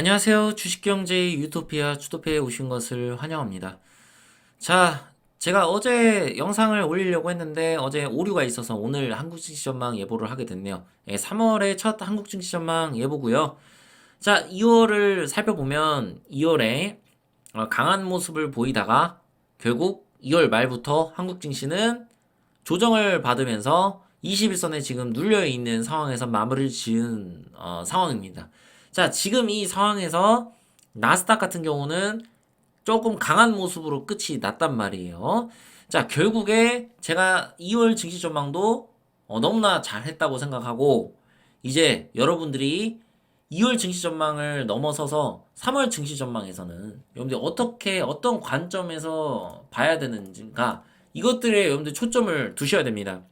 안녕하세요. 주식경제 유토피아 주토피에 오신 것을 환영합니다. 자, 제가 어제 영상을 올리려고 했는데 어제 오류가 있어서 오늘 한국 증시 전망 예보를 하게 됐네요. 예, 3월의 첫 한국 증시 전망 예보고요. 자, 2월을 살펴보면 2월에 어, 강한 모습을 보이다가 결국 2월 말부터 한국 증시는 조정을 받으면서 21선에 지금 눌려 있는 상황에서 마무리를 지은 어, 상황입니다. 자, 지금 이 상황에서 나스닥 같은 경우는 조금 강한 모습으로 끝이 났단 말이에요. 자, 결국에 제가 2월 증시 전망도 어, 너무나 잘했다고 생각하고 이제 여러분들이 2월 증시 전망을 넘어서서 3월 증시 전망에서는 여러분들이 어떻게 어떤 관점에서 봐야 되는지가 이것들에 여러분들 초점을 두셔야 됩니다.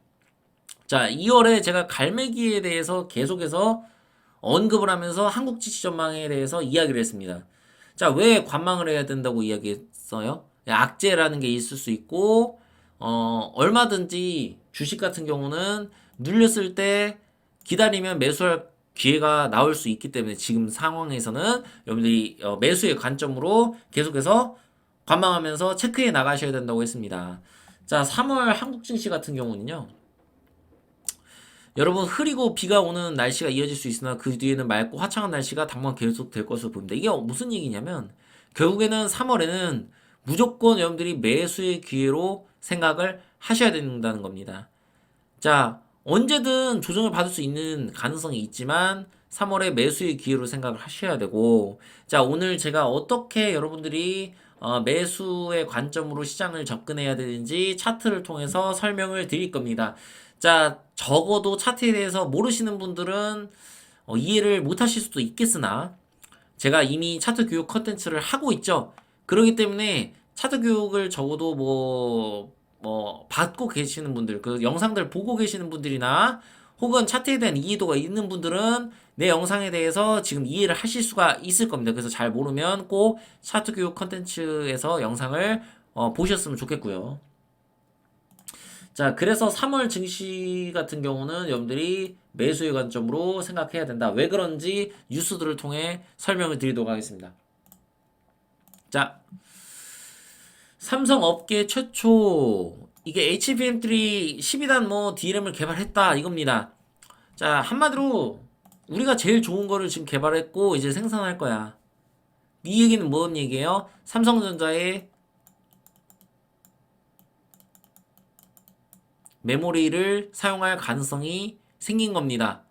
자, 2월에 제가 갈매기에 대해서 계속해서 언급을 하면서 한국 지시 전망에 대해서 이야기를 했습니다. 자, 왜 관망을 해야 된다고 이야기했어요? 악재라는 게 있을 수 있고, 어, 얼마든지 주식 같은 경우는 눌렸을 때 기다리면 매수할 기회가 나올 수 있기 때문에 지금 상황에서는 여러분들이 어, 매수의 관점으로 계속해서 관망하면서 체크해 나가셔야 된다고 했습니다. 자, 3월 한국 증시 같은 경우는요. 여러분 흐리고 비가 오는 날씨가 이어질 수 있으나 그 뒤에는 맑고 화창한 날씨가 당분 계속 될 것으로 보입니다. 이게 무슨 얘기냐면 결국에는 3월에는 무조건 여러분들이 매수의 기회로 생각을 하셔야 된다는 겁니다. 자, 언제든 조정을 받을 수 있는 가능성이 있지만 3월에 매수의 기회로 생각을 하셔야 되고 자, 오늘 제가 어떻게 여러분들이 어, 매수의 관점으로 시장을 접근해야 되는지 차트를 통해서 설명을 드릴 겁니다. 자, 적어도 차트에 대해서 모르시는 분들은 어, 이해를 못 하실 수도 있겠으나 제가 이미 차트 교육 컨텐츠를 하고 있죠. 그렇기 때문에 차트 교육을 적어도 뭐, 뭐, 받고 계시는 분들, 그 영상들 보고 계시는 분들이나 혹은 차트에 대한 이해도가 있는 분들은 내 영상에 대해서 지금 이해를 하실 수가 있을 겁니다. 그래서 잘 모르면 꼭 차트 교육 컨텐츠에서 영상을 어, 보셨으면 좋겠고요. 자, 그래서 3월 증시 같은 경우는 여러분들이 매수의 관점으로 생각해야 된다. 왜 그런지 뉴스들을 통해 설명을 드리도록 하겠습니다. 자, 삼성 업계 최초 이게 HBM3 12단 뭐 DRAM을 개발했다 이겁니다. 자, 한마디로 우리가 제일 좋은 거를 지금 개발했고 이제 생산할 거야. 이 얘기는 뭔 얘기예요? 삼성전자의 메모리를 사용할 가능성이 생긴 겁니다.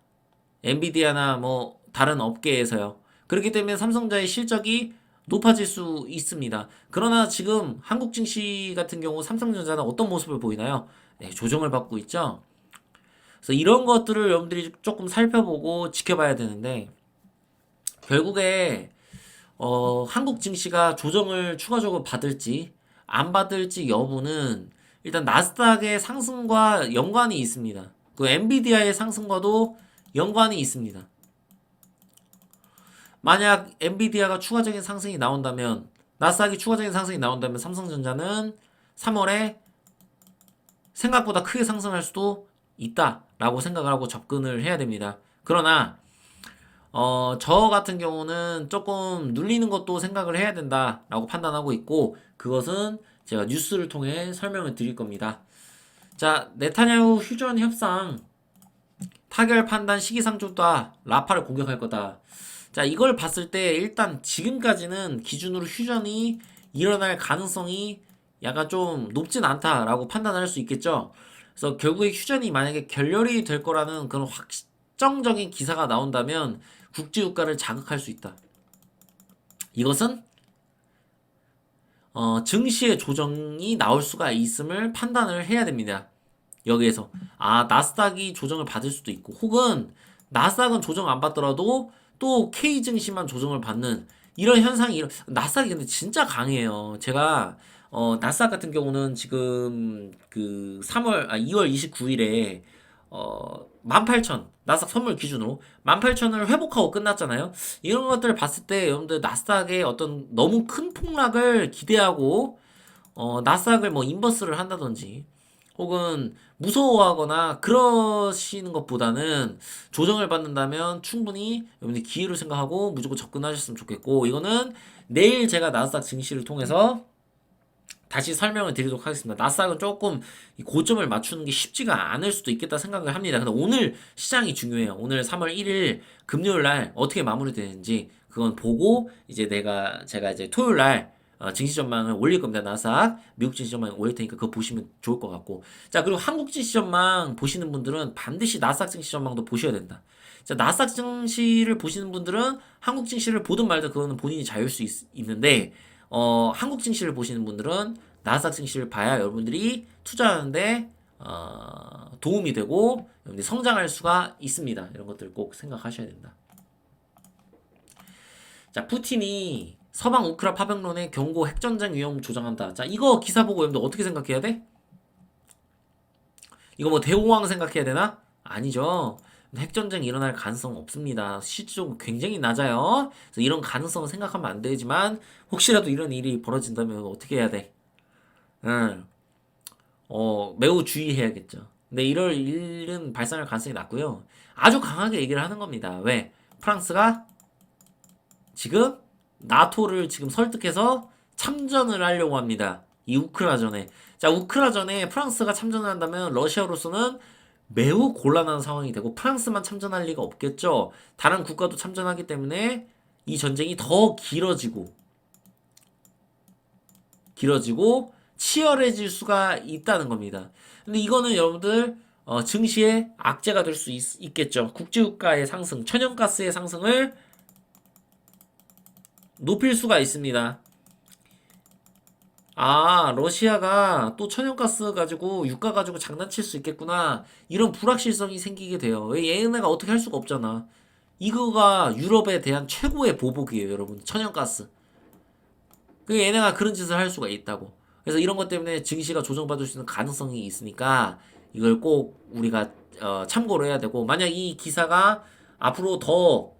엔비디아나 뭐 다른 업계에서요. 그렇기 때문에 삼성자의 실적이 높아질 수 있습니다. 그러나 지금 한국 증시 같은 경우 삼성전자는 어떤 모습을 보이나요? 네, 조정을 받고 있죠. 그래서 이런 것들을 여러분들이 조금 살펴보고 지켜봐야 되는데 결국에 어, 한국 증시가 조정을 추가적으로 받을지 안 받을지 여부는 일단 나스닥의 상승과 연관이 있습니다. 그 엔비디아의 상승과도 연관이 있습니다. 만약 엔비디아가 추가적인 상승이 나온다면 나스닥이 추가적인 상승이 나온다면 삼성전자는 3월에 생각보다 크게 상승할 수도 있다라고 생각을 하고 접근을 해야 됩니다. 그러나 어, 저 같은 경우는 조금 눌리는 것도 생각을 해야 된다라고 판단하고 있고 그것은 제가 뉴스를 통해 설명을 드릴 겁니다. 자, 네타냐후 휴전 협상 타결 판단 시기상 좋다. 라파를 공격할 거다. 자, 이걸 봤을 때 일단 지금까지는 기준으로 휴전이 일어날 가능성이 약간 좀 높진 않다라고 판단할 수 있겠죠. 그래서 결국에 휴전이 만약에 결렬이 될 거라는 그런 확정적인 기사가 나온다면 국제유가를 자극할 수 있다. 이것은 어, 증시의 조정이 나올 수가 있음을 판단을 해야 됩니다. 여기에서 아 나스닥이 조정을 받을 수도 있고 혹은 나스닥은 조정 안 받더라도 또 K 증시만 조정을 받는 이런 현상이 일어- 나스닥이 근데 진짜 강해요. 제가 어, 나스닥 같은 경우는 지금 그 3월 아 2월 29일에 어 18,000 나스닥 선물 기준으로 18,000을 회복하고 끝났잖아요. 이런 것들을 봤을 때 여러분들 나스닥의 어떤 너무 큰 폭락을 기대하고 어 나스닥을 뭐 인버스를 한다든지 혹은 무서워하거나 그러시는 것보다는 조정을 받는다면 충분히 여러분들 기회를 생각하고 무조건 접근하셨으면 좋겠고 이거는 내일 제가 나스닥 증시를 통해서 다시 설명을 드리도록 하겠습니다. 나스닥은 조금 이 고점을 맞추는 게 쉽지가 않을 수도 있겠다 생각을 합니다. 근데 오늘 시장이 중요해요. 오늘 3월 1일 금요일 날 어떻게 마무리되는지 그건 보고 이제 내가 제가 이제 토요일 날 어, 증시 전망을 올릴 겁니다. 나스닥 미국 증시 전망 올릴 테니까 그거 보시면 좋을 것 같고 자 그리고 한국 증시 전망 보시는 분들은 반드시 나스닥 증시 전망도 보셔야 된다. 자 나스닥 증시를 보시는 분들은 한국 증시를 보든 말든 그거는 본인이 자유일 수 있, 있는데 어, 한국 증시를 보시는 분들은 나스닥 증시를 봐야 여러분들이 투자하는데 어, 도움이 되고 여러분들이 성장할 수가 있습니다. 이런 것들 꼭 생각하셔야 된다. 자, 푸틴이 서방 우크라 파병론의 경고 핵전쟁 위험 조장한다. 자, 이거 기사 보고 여러분들 어떻게 생각해야 돼? 이거 뭐 대공황 생각해야 되나? 아니죠. 핵전쟁이 일어날 가능성 없습니다. 실질적으로 굉장히 낮아요. 그래서 이런 가능성을 생각하면 안 되지만 혹시라도 이런 일이 벌어진다면 어떻게 해야 돼? 응. 어, 매우 주의해야겠죠. 근데 이럴 일은 발생할 가능성이 낮고요. 아주 강하게 얘기를 하는 겁니다. 왜? 프랑스가 지금 나토를 지금 설득해서 참전을 하려고 합니다. 이 우크라전에. 자, 우크라전에 프랑스가 참전을 한다면 러시아로서는 매우 곤란한 상황이 되고 프랑스만 참전할 리가 없겠죠. 다른 국가도 참전하기 때문에 이 전쟁이 더 길어지고 길어지고 치열해질 수가 있다는 겁니다. 근데 이거는 여러분들 어, 증시의 악재가 될 수 있겠죠. 국제유가의 상승, 천연가스의 상승을 높일 수가 있습니다. 아, 러시아가 또 천연가스 가지고 유가 가지고 장난칠 수 있겠구나. 이런 불확실성이 생기게 돼요. 왜 얘네가 어떻게 할 수가 없잖아. 이거가 유럽에 대한 최고의 보복이에요, 여러분. 천연가스. 그 얘네가 그런 짓을 할 수가 있다고. 그래서 이런 것 때문에 증시가 조정받을 수 있는 가능성이 있으니까 이걸 꼭 우리가 어, 참고를 해야 되고 만약 이 기사가 앞으로 더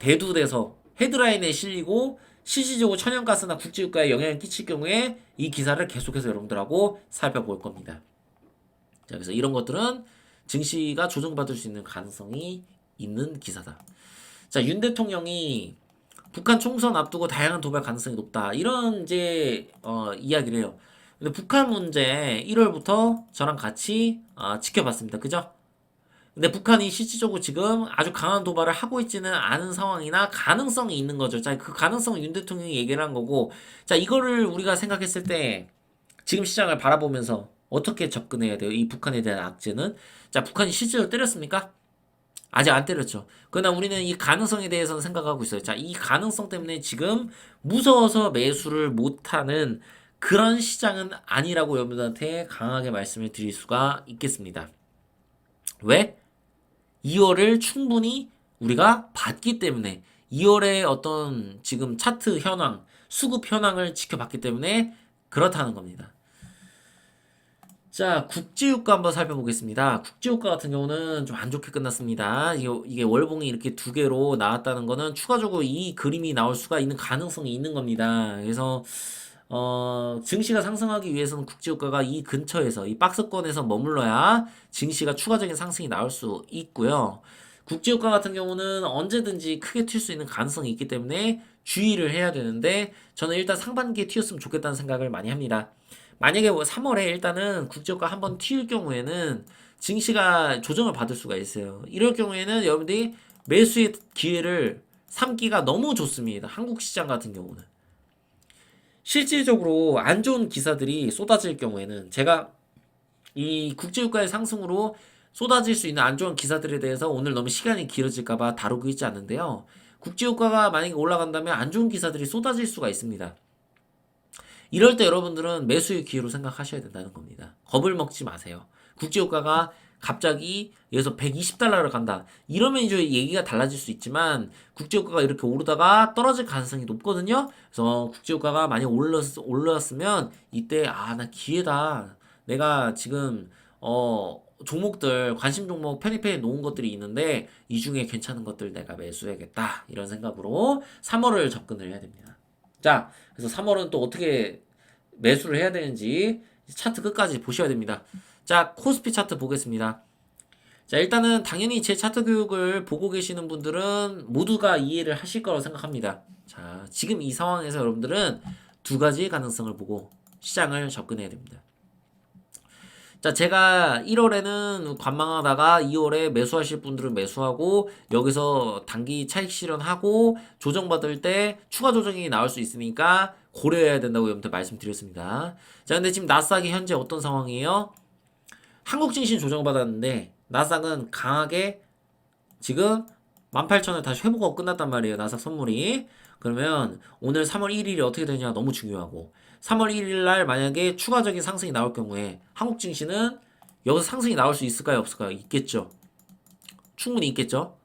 대두돼서 헤드라인에 실리고 실질적으로 천연가스나 국제유가에 영향을 끼칠 경우에 이 기사를 계속해서 여러분들하고 살펴볼 겁니다. 자, 그래서 이런 것들은 증시가 조정받을 수 있는 가능성이 있는 기사다. 자, 윤 대통령이 북한 총선 앞두고 다양한 도발 가능성이 높다. 이런 이제 어, 이야기를 해요. 근데 북한 문제 1월부터 저랑 같이 어, 지켜봤습니다. 그죠? 근데 북한이 실질적으로 지금 아주 강한 도발을 하고 있지는 않은 상황이나 가능성이 있는 거죠. 자, 그 가능성을 윤 대통령이 얘기를 한 거고, 자, 이거를 우리가 생각했을 때 지금 시장을 바라보면서 어떻게 접근해야 돼요? 이 북한에 대한 악재는? 자, 북한이 실제로 때렸습니까? 아직 안 때렸죠. 그러나 우리는 이 가능성에 대해서는 생각하고 있어요. 자, 이 가능성 때문에 지금 무서워서 매수를 못하는 그런 시장은 아니라고 여러분들한테 강하게 말씀을 드릴 수가 있겠습니다. 왜? 2월을 충분히 우리가 봤기 때문에 2월의 어떤 지금 차트 현황, 수급 현황을 지켜봤기 때문에 그렇다는 겁니다. 자, 국제유가 한번 살펴보겠습니다. 국제유가 같은 경우는 좀 안 좋게 끝났습니다. 이게, 월봉이 이렇게 두 개로 나왔다는 거는 추가적으로 이 그림이 나올 수가 있는 가능성이 있는 겁니다. 그래서 어, 증시가 상승하기 위해서는 국제유가가 이 근처에서 이 박스권에서 머물러야 증시가 추가적인 상승이 나올 수 있고요. 국제유가 같은 경우는 언제든지 크게 튈 수 있는 가능성이 있기 때문에 주의를 해야 되는데 저는 일단 상반기에 튀었으면 좋겠다는 생각을 많이 합니다. 만약에 3월에 뭐 일단은 국제유가 한번 튀을 경우에는 증시가 조정을 받을 수가 있어요. 이럴 경우에는 여러분들이 매수의 기회를 삼기가 너무 좋습니다. 한국 시장 같은 경우는. 실질적으로 안 좋은 기사들이 쏟아질 경우에는 제가 이 국제유가의 상승으로 쏟아질 수 있는 안 좋은 기사들에 대해서 오늘 너무 시간이 길어질까봐 다루고 있지 않는데요. 국제유가가 만약에 올라간다면 안 좋은 기사들이 쏟아질 수가 있습니다. 이럴 때 여러분들은 매수의 기회로 생각하셔야 된다는 겁니다. 겁을 먹지 마세요. 국제유가가 갑자기 여기서 120달러를 간다. 이러면 이제 얘기가 달라질 수 있지만 국제유가가 이렇게 오르다가 떨어질 가능성이 높거든요. 그래서 국제유가가 많이 올랐, 올랐으면 이때 아 나 기회다. 내가 지금 어 종목들 관심 종목 편입해 놓은 것들이 있는데 이 중에 괜찮은 것들 내가 매수해야겠다 이런 생각으로 3월을 접근을 해야 됩니다. 자 그래서 3월은 또 어떻게 매수를 해야 되는지 차트 끝까지 보셔야 됩니다. 자, 코스피 차트 보겠습니다. 자, 일단은 당연히 제 차트 교육을 보고 계시는 분들은 모두가 이해를 하실 거라고 생각합니다. 자, 지금 이 상황에서 여러분들은 두 가지의 가능성을 보고 시장을 접근해야 됩니다. 자, 제가 1월에는 관망하다가 2월에 매수하실 분들은 매수하고 여기서 단기 차익 실현하고 조정받을 때 추가 조정이 나올 수 있으니까 고려해야 된다고 여러분들 말씀드렸습니다. 자, 근데 지금 나스닥이 현재 어떤 상황이에요? 한국 증시 조정받았는데 나스닥은 강하게 지금 18,000을 다시 회복하고 끝났단 말이에요. 나스닥 선물이. 그러면 오늘 3월 1일이 어떻게 되느냐 너무 중요하고 3월 1일 날 만약에 추가적인 상승이 나올 경우에 한국 증시는 여기서 상승이 나올 수 있을까요? 없을까요? 있겠죠. 충분히 있겠죠.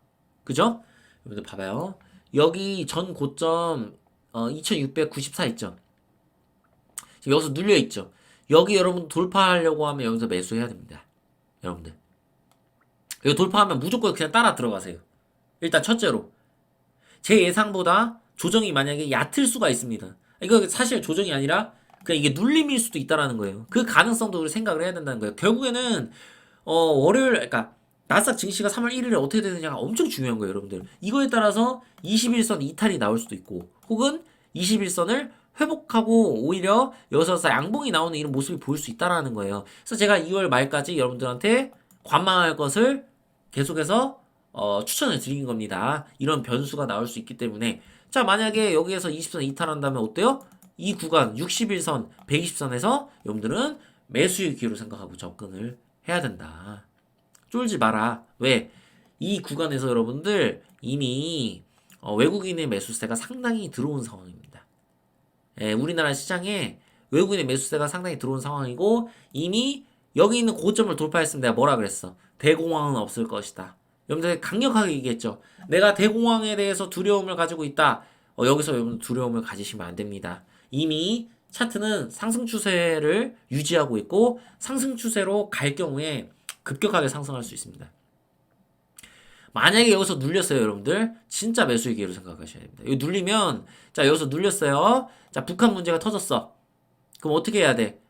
그죠? 여러분들 봐봐요. 여기 전 고점 어, 2694 있죠. 여기서 눌려 있죠. 여기 여러분 돌파하려고 하면 여기서 매수해야 됩니다. 여러분들. 여기 돌파하면 무조건 그냥 따라 들어가세요. 일단 첫째로. 제 예상보다 조정이 만약에 얕을 수가 있습니다. 이거 사실 조정이 아니라 그냥 이게 눌림일 수도 있다라는 거예요. 그 가능성도 우리 생각을 해야 된다는 거예요. 결국에는 어 월요일 그러니까 나스닥 증시가 3월 1일에 어떻게 되느냐가 엄청 중요한 거예요, 여러분들. 이거에 따라서 21선 이탈이 나올 수도 있고 혹은 21선을 회복하고 오히려 여기서 양봉이 나오는 이런 모습이 보일 수 있다라는 거예요. 그래서 제가 2월 말까지 여러분들한테 관망할 것을 계속해서 어, 추천을 드린 겁니다. 이런 변수가 나올 수 있기 때문에 자 만약에 여기에서 20선 이탈한다면 어때요? 이 구간 61선, 120선에서 여러분들은 매수의 기회로 생각하고 접근을 해야 된다. 쫄지 마라. 왜? 이 구간에서 여러분들 이미 어, 외국인의 매수세가 상당히 들어온 상황입니다. 예, 우리나라 시장에 외국인의 매수세가 상당히 들어온 상황이고 이미 여기 있는 고점을 돌파했으면 내가 뭐라 그랬어? 대공황은 없을 것이다. 여러분들 강력하게 얘기했죠. 내가 대공황에 대해서 두려움을 가지고 있다. 어, 여기서 여러분 두려움을 가지시면 안 됩니다. 이미 차트는 상승 추세를 유지하고 있고 상승 추세로 갈 경우에 급격하게 상승할 수 있습니다. 만약에 여기서 눌렸어요, 여러분들. 진짜 매수의 기회로 생각하셔야 됩니다. 여기 눌리면, 자, 여기서 눌렸어요. 자, 북한 문제가 터졌어. 그럼 어떻게 해야 돼?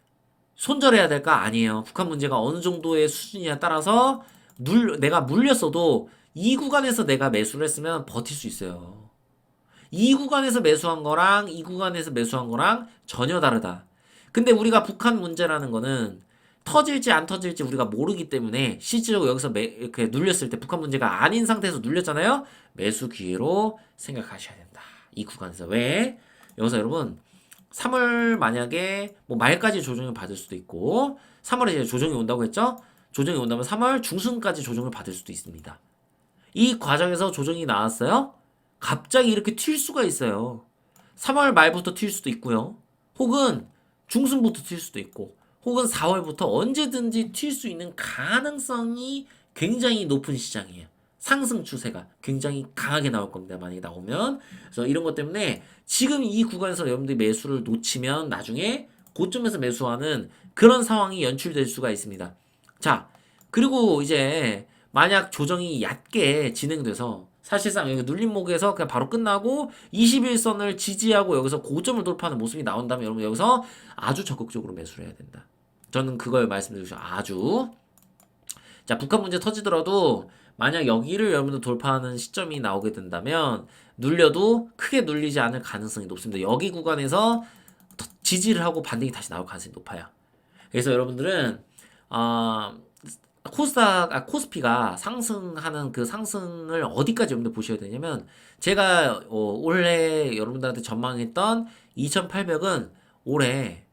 손절해야 될까? 아니에요. 북한 문제가 어느 정도의 수준이냐 따라서 눌, 내가 물렸어도 이 구간에서 내가 매수를 했으면 버틸 수 있어요. 이 구간에서 매수한 거랑 이 구간에서 매수한 거랑 전혀 다르다. 근데 우리가 북한 문제라는 거는 터질지 안 터질지 우리가 모르기 때문에 실질적으로 여기서 매, 이렇게 눌렸을 때 북한 문제가 아닌 상태에서 눌렸잖아요. 매수 기회로 생각하셔야 된다. 이 구간에서 왜? 여기서 여러분 3월 만약에 뭐 말까지 조정을 받을 수도 있고 3월에 이제 조정이 온다고 했죠? 조정이 온다면 3월 중순까지 조정을 받을 수도 있습니다. 이 과정에서 조정이 나왔어요? 갑자기 이렇게 튈 수가 있어요. 3월 말부터 튈 수도 있고요. 혹은 중순부터 튈 수도 있고 혹은 4월부터 언제든지 튈 수 있는 가능성이 굉장히 높은 시장이에요. 상승 추세가 굉장히 강하게 나올 겁니다. 만약에 나오면. 그래서 이런 것 때문에 지금 이 구간에서 여러분들이 매수를 놓치면 나중에 고점에서 매수하는 그런 상황이 연출될 수가 있습니다. 자, 그리고 이제 만약 조정이 얕게 진행돼서 사실상 여기 눌림목에서 그냥 바로 끝나고 21선을 지지하고 여기서 고점을 돌파하는 모습이 나온다면 여러분 여기서 아주 적극적으로 매수를 해야 된다. 저는 그걸 말씀드리고 싶어요. 아주. 자, 북한 문제 터지더라도 만약 여기를 여러분들 돌파하는 시점이 나오게 된다면 눌려도 크게 눌리지 않을 가능성이 높습니다. 여기 구간에서 지지를 하고 반등이 다시 나올 가능성이 높아요. 그래서 여러분들은 어, 코스닥, 아, 코스피가 상승하는 그 상승을 어디까지 여러분들 보셔야 되냐면 제가 어, 올해 여러분들한테 전망했던 2800은 올해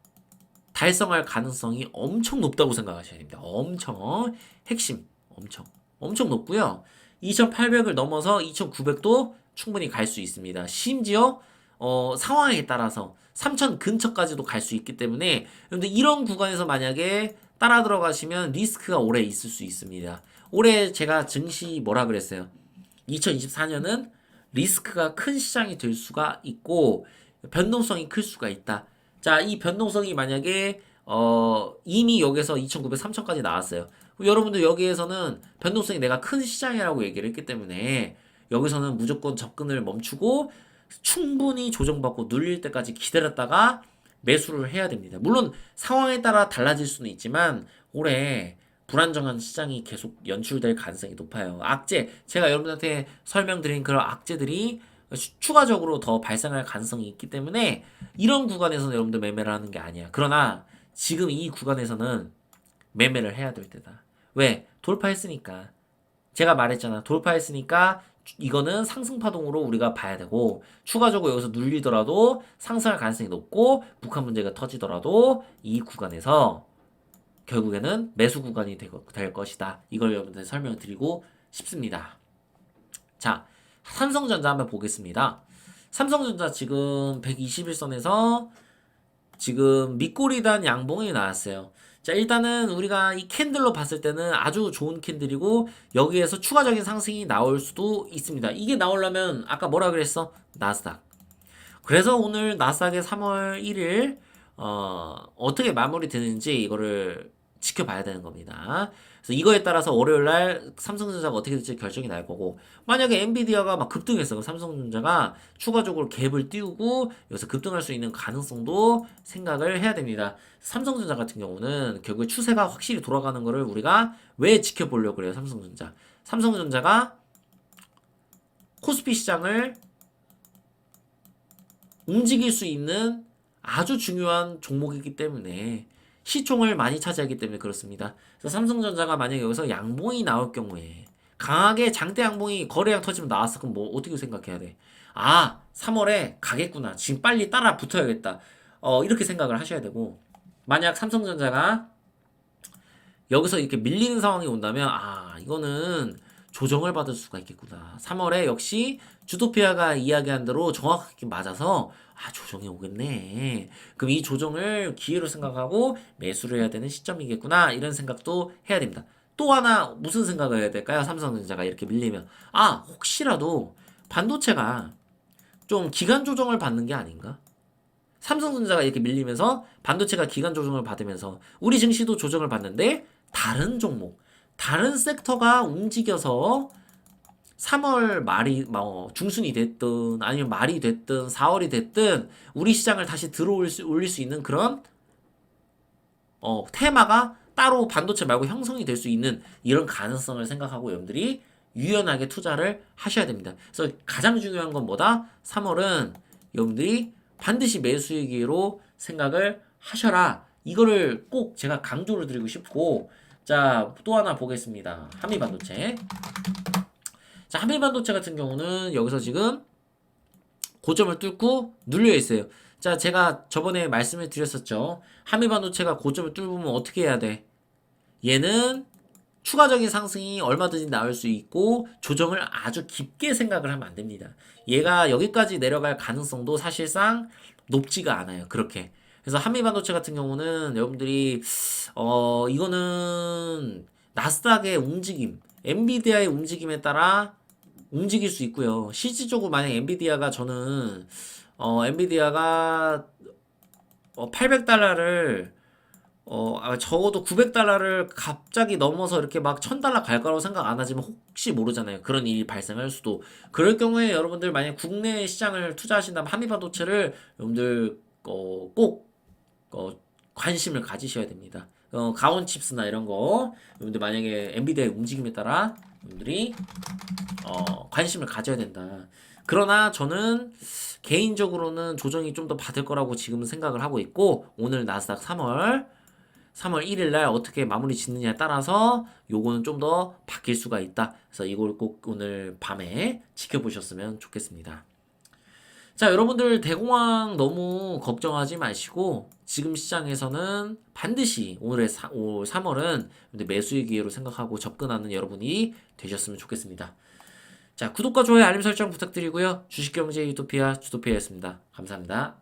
달성할 가능성이 엄청 높다고 생각하셔야 됩니다. 엄청 핵심 엄청 엄청 높고요. 2800을 넘어서 2900도 충분히 갈 수 있습니다. 심지어 어, 상황에 따라서 3000 근처까지도 갈 수 있기 때문에 여러분들 이런 구간에서 만약에 따라 들어가시면 리스크가 오래 있을 수 있습니다. 올해 제가 증시 뭐라 그랬어요? 2024년은 리스크가 큰 시장이 될 수가 있고 변동성이 클 수가 있다. 자, 이 변동성이 만약에 어, 이미 여기서 2,900, 3,000까지 나왔어요. 여러분들 여기에서는 변동성이 내가 큰 시장이라고 얘기를 했기 때문에 여기서는 무조건 접근을 멈추고 충분히 조정받고 눌릴 때까지 기다렸다가 매수를 해야 됩니다. 물론 상황에 따라 달라질 수는 있지만 올해 불안정한 시장이 계속 연출될 가능성이 높아요. 악재, 제가 여러분한테 설명드린 그런 악재들이 추- 추가적으로 더 발생할 가능성이 있기 때문에 이런 구간에서는 여러분들 매매를 하는 게 아니야. 그러나 지금 이 구간에서는 매매를 해야 될 때다. 왜? 돌파했으니까. 제가 말했잖아. 돌파했으니까 주- 이거는 상승 파동으로 우리가 봐야 되고 추가적으로 여기서 눌리더라도 상승할 가능성이 높고 북한 문제가 터지더라도 이 구간에서 결국에는 매수 구간이 되- 될 것이다. 이걸 여러분들 설명을 드리고 싶습니다. 자, 삼성전자 한번 보겠습니다. 삼성전자 지금 121선에서 지금 밑꼬리단 양봉이 나왔어요. 자, 일단은 우리가 이 캔들로 봤을 때는 아주 좋은 캔들이고 여기에서 추가적인 상승이 나올 수도 있습니다. 이게 나오려면 아까 뭐라 그랬어? 나스닥. 그래서 오늘 나스닥의 3월 1일 어, 어떻게 마무리되는지 이거를 지켜봐야 되는 겁니다. 그래서 이거에 따라서 월요일 날 삼성전자가 어떻게 될지 결정이 날 거고 만약에 엔비디아가 막 급등했어. 그럼 삼성전자가 추가적으로 갭을 띄우고 여기서 급등할 수 있는 가능성도 생각을 해야 됩니다. 삼성전자 같은 경우는 결국 추세가 확실히 돌아가는 거를 우리가 왜 지켜보려고 그래요? 삼성전자. 삼성전자가 코스피 시장을 움직일 수 있는 아주 중요한 종목이기 때문에 시총을 많이 차지하기 때문에 그렇습니다. 그래서 삼성전자가 만약에 여기서 양봉이 나올 경우에 강하게 장대 양봉이 거래량 터지면 나왔어. 그럼 뭐 어떻게 생각해야 돼? 아, 3월에 가겠구나. 지금 빨리 따라 붙어야겠다. 어, 이렇게 생각을 하셔야 되고 만약 삼성전자가 여기서 이렇게 밀리는 상황이 온다면 아, 이거는 조정을 받을 수가 있겠구나. 3월에 역시 주토피아가 이야기한 대로 정확하게 맞아서 아, 조정이 오겠네. 그럼 이 조정을 기회로 생각하고 매수를 해야 되는 시점이겠구나. 이런 생각도 해야 됩니다. 또 하나 무슨 생각을 해야 될까요? 삼성전자가 이렇게 밀리면 아, 혹시라도 반도체가 좀 기간 조정을 받는 게 아닌가? 삼성전자가 이렇게 밀리면서 반도체가 기간 조정을 받으면서 우리 증시도 조정을 받는데 다른 종목, 다른 섹터가 움직여서 3월 말이 뭐 중순이 됐든 아니면 말이 됐든 4월이 됐든 우리 시장을 다시 들어올 수 올릴 수 있는 그런 어 테마가 따로 반도체 말고 형성이 될 수 있는 이런 가능성을 생각하고 여러분들이 유연하게 투자를 하셔야 됩니다. 그래서 가장 중요한 건 뭐다? 3월은 여러분들이 반드시 매수의 기회로 생각을 하셔라. 이거를 꼭 제가 강조를 드리고 싶고 자, 또 하나 보겠습니다. 한미반도체. 자, 한미반도체 같은 경우는 여기서 지금 고점을 뚫고 눌려 있어요. 자, 제가 저번에 말씀을 드렸었죠. 한미반도체가 고점을 뚫으면 어떻게 해야 돼? 얘는 추가적인 상승이 얼마든지 나올 수 있고 조정을 아주 깊게 생각을 하면 안 됩니다. 얘가 여기까지 내려갈 가능성도 사실상 높지가 않아요. 그렇게. 그래서 한미반도체 같은 경우는 여러분들이 어 이거는 나스닥의 움직임, 엔비디아의 움직임에 따라 움직일 수 있고요. 실질적으로 만약 엔비디아가 저는 어 엔비디아가 어 800달러를 어, 아, 적어도 900달러를 갑자기 넘어서 이렇게 막 1000달러 갈 거라고 생각 안 하지만 혹시 모르잖아요. 그런 일이 발생할 수도. 그럴 경우에 여러분들 만약 국내 시장을 투자하신다면 한미반도체를 여러분들 어, 꼭 어, 관심을 가지셔야 됩니다. 어, 가온 칩스나 이런 거 여러분들 만약에 엔비디아의 움직임에 따라 여러분들이 어, 관심을 가져야 된다. 그러나 저는 개인적으로는 조정이 좀 더 받을 거라고 지금 생각을 하고 있고 오늘 나스닥 3월 3월 1일 날 어떻게 마무리 짓느냐에 따라서 요거는 좀 더 바뀔 수가 있다. 그래서 이걸 꼭 오늘 밤에 지켜보셨으면 좋겠습니다. 자, 여러분들 대공황 너무 걱정하지 마시고 지금 시장에서는 반드시 4, 올 3월은 매수의 기회로 생각하고 접근하는 여러분이 되셨으면 좋겠습니다. 자, 구독과 좋아요, 알림 설정 부탁드리고요. 주식경제 유토피아 주토피아였습니다. 감사합니다.